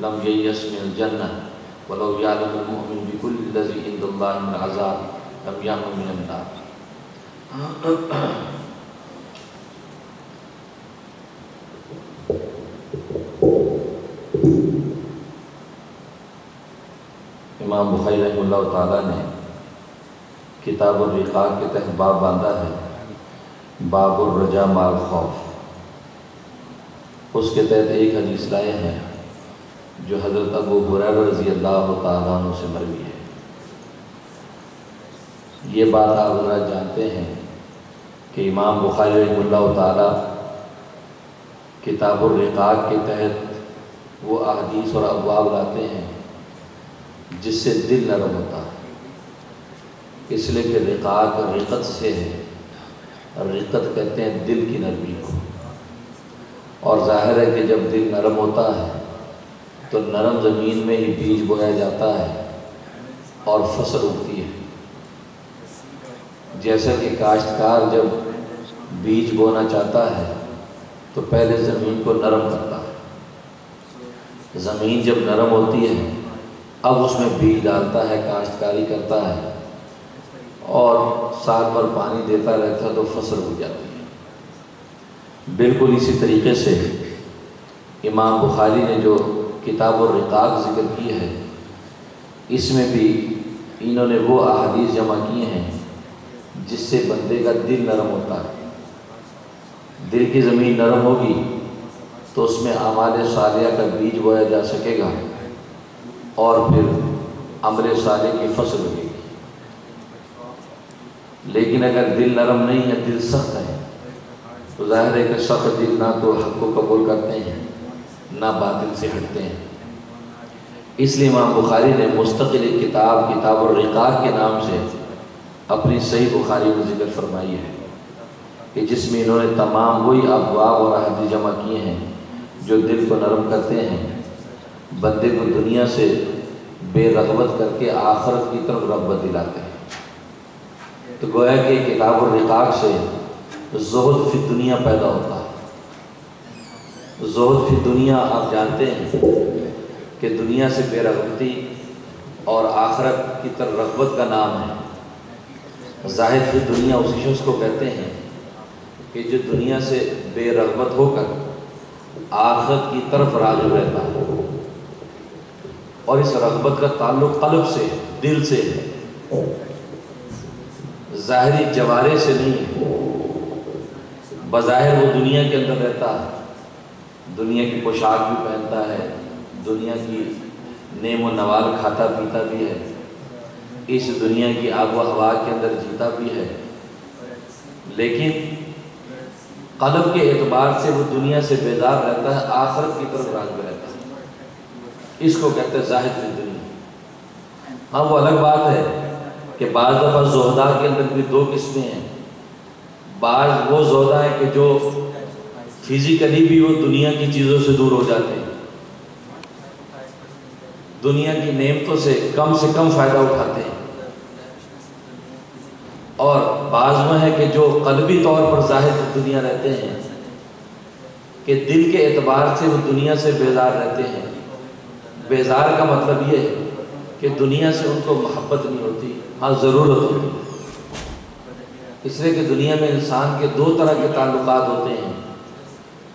Lump यस्मिलजन्ना वलो यालमिन बिकुल लजी इंदाज़ाब lump यामिनन्ना इमाम बुखारी रहमल्ला ताला ने किताब रिका के तहत बाब बांधा है। बाबुल रजा माल खौफ। उसके तहत एक हदीस लाए हैं। जो हज़रत अबू हुरैर रज़ी अल्लाह तु से मरवी है। ये बात आप ज़रा जानते हैं कि इमाम बुखारी रहमतुल्लाह ताला रिकाक के तहत वो अहदीस और अबवाब लाते हैं जिससे दिल नरम होता है। इसलिए कि रिकाक रिकत से है। रिकत कहते हैं दिल की नरमी को। और ज़ाहिर है कि जब दिल नरम होता है तो नरम ज़मीन में ही बीज बोया जाता है और फ़सल उगती है। जैसा कि काश्तकार जब बीज बोना चाहता है तो पहले ज़मीन को नरम करता है। ज़मीन जब नरम होती है, अब उसमें बीज डालता है, काश्तकारी करता है और साल भर पानी देता रहता है तो फ़सल हो जाती है। बिल्कुल इसी तरीके से इमाम बुखारी ने जो किताब और रिकाक ज़िक्र की है। इसमें भी इन्होंने वो अहादीस जमा किए हैं, जिससे बंदे का दिल नरम होता है। दिल की ज़मीन नरम होगी तो उसमें आमाल सालिया का बीज बोया जा सकेगा और फिर अमल साले की फ़सल होगी। लेकिन अगर दिल नरम नहीं है, दिल सख्त है तो ज़ाहिर है कि सख्त दिल ना तो हक को कबूल करते हैं। ना बातिल से हटते हैं। इसलिए इमाम बुखारी ने मुस्तकिल किताब किताब और रिकाब के नाम से अपनी सही बुखारी में ज़िक्र फरमाई है कि जिसमें इन्होंने तमाम वही अफवाब और अहदी जमा किए हैं, जो दिल को नरम करते हैं, बंदे को दुनिया से बेरगबत करके आखरत की तरफ़ रगबत दिलाते हैं। तो गोया कि किताब और रिकाब से जहद फिर दुनिया पैदा होता है। जहद फिर दुनिया आप जानते हैं कि दुनिया से बेरगबती और आखरत की तरफ़ रगबत का नाम है। ज़ाहिर की दुनिया उसी शख्स को कहते हैं कि जो दुनिया से बेरगबत होकर आखरत की तरफ़ राजू रहता है और इस रगबत का ताल्लुक कल्ब से, दिल से है। ज़ाहरी जवारे से नहीं बज़ाहिर वो दुनिया के अंदर रहता है। दुनिया की पोशाक भी पहनता है, दुनिया की नेम व नवाल खाता पीता भी है, इस दुनिया की आब हवा के अंदर जीता भी है। लेकिन कलब के एतबार से वो दुनिया से बेदार रहता है, आखरत की तरफ़ राज रहता है। इसको कहते हैं ज़ाहिर की दुनिया। हाँ वो अलग बात है कि बाज़ दफ़ा जोहदा के अंदर भी दो किस्में हैं। बाज वो जोहदा है कि जो फिज़िकली भी वो दुनिया की चीज़ों से दूर हो जाते हैं। दुनिया की नेमतों से कम से कम फ़ायदा उठाते हैं। और बाज में है कि जो कलबी तौर पर ज़ाहिर दुनिया रहते हैं, कि दिल के एतबार से वो दुनिया से बेजार रहते हैं। बेजार का मतलब ये है कि दुनिया से उनको मोहब्बत नहीं होती हाँ ज़रूरत होती। इसलिए कि दुनिया में इंसान के दो तरह के ताल्लुकात होते हैं।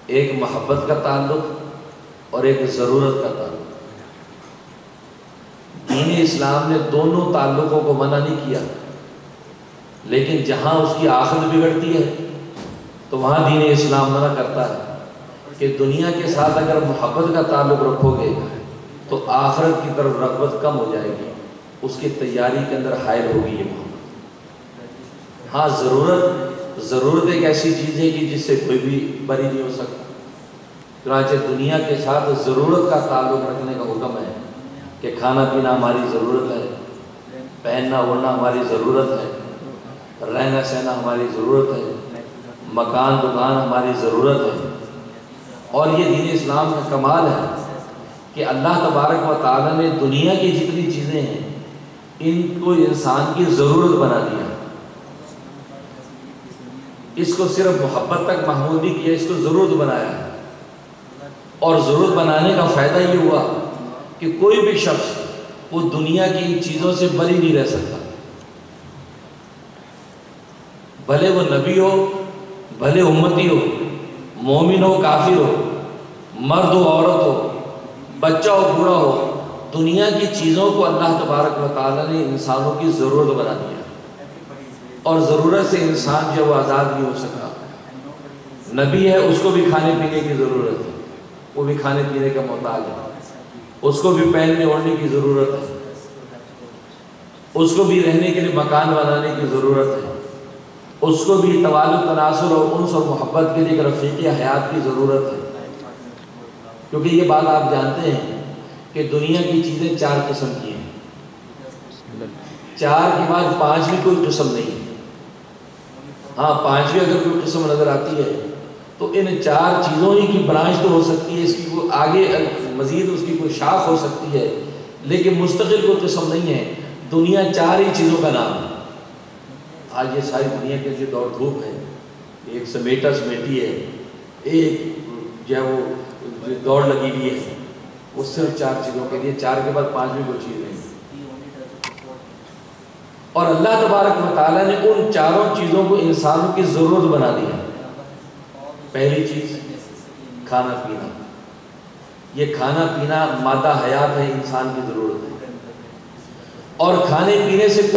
एक मोहब्बत का ताल्लुक और एक ज़रूरत का ताल्लुक। दीन इस्लाम ने दोनों ताल्लुकों को मना नहीं किया। लेकिन जहाँ उसकी आखिर बिगड़ती है तो वहाँ दीन इस्लाम मना करता है कि दुनिया के साथ अगर मोहब्बत का ताल्लुक रखोगे तो आखरत की तरफ़ रगबत कम हो जाएगी। उसकी तैयारी के अंदर हायल होगी ये मोहब्बत। हाँ ज़रूरत ज़रूरत एक ऐसी चीज़ है कि जिससे कोई भी बरी नहीं हो सकता। चुनाचे दुनिया के साथ ज़रूरत का ताल्लुक रखने का हुक्म है कि खाना पीना हमारी ज़रूरत है पहनना ओढ़ना हमारी ज़रूरत है रहना सहना हमारी ज़रूरत है मकान दुकान हमारी ज़रूरत है। और ये दीन इस्लाम का कमाल है कि अल्लाह तबारक व ताला ने दुनिया की जितनी चीज़ें हैं, इनको इंसान की ज़रूरत बना दिया। इसको सिर्फ़ मोहब्बत तक महमूद नहीं किया, इसको ज़रूरत बनाया। है और ज़रूरत बनाने का फ़ायदा ये हुआ कि कोई भी शख्स वो दुनिया की चीज़ों से बरी नहीं रह सकता। भले वो नबी हो, भले उम्मती हो, मोमिन हो, काफिर हो, मर्द हो, औरत हो, बच्चा हो, बूढ़ा हो, दुनिया की चीज़ों को अल्लाह तबारक वाली ने इंसानों की ज़रूरत बना दिया। और ज़रूरत से इंसान जो आज़ाद नहीं हो सका। नबी है, उसको भी खाने पीने की ज़रूरत है। वो भी खाने पीने का मोहताज है। उसको भी पहनने ओढ़ने की ज़रूरत है। उसको भी रहने के लिए मकान बनाने की ज़रूरत है। उसको भी तवाल तनासर और उनस और मोहब्बत के लिए रफ़ीक हयात की ज़रूरत है। क्योंकि ये बात आप जानते हैं कि दुनिया की चीज़ें चार किस्म की हैं। चार के बाद पांचवी कोई किस्म नहीं है। हाँ पांचवी अगर कोई किस्म नज़र आती है तो इन चार चीज़ों ही की ब्रांच तो हो सकती है, इसकी कोई आगे मज़ीद उसकी कोई शाख हो सकती है, लेकिन मुस्तकिल कोई किस्म नहीं है। दुनिया चार ही चीज़ों का नाम है। आज ये सारी दुनिया के जो दौड़ धूप है। एक समेटा समेटी है, एक जो वो दौड़ लगी हुई है, वो सिर्फ़ चार चीज़ों के लिए, चार के बाद पांचवी कोई चीज़ नहीं। और अल्लाह तबारक वाली ने उन चारों चीज़ों को इंसानों की ज़रूरत बना दिया पहली चीज़, खाना पीना। ये खाना पीना मादा हयात है, इंसान की ज़रूरत है। और खाने पीने से कोई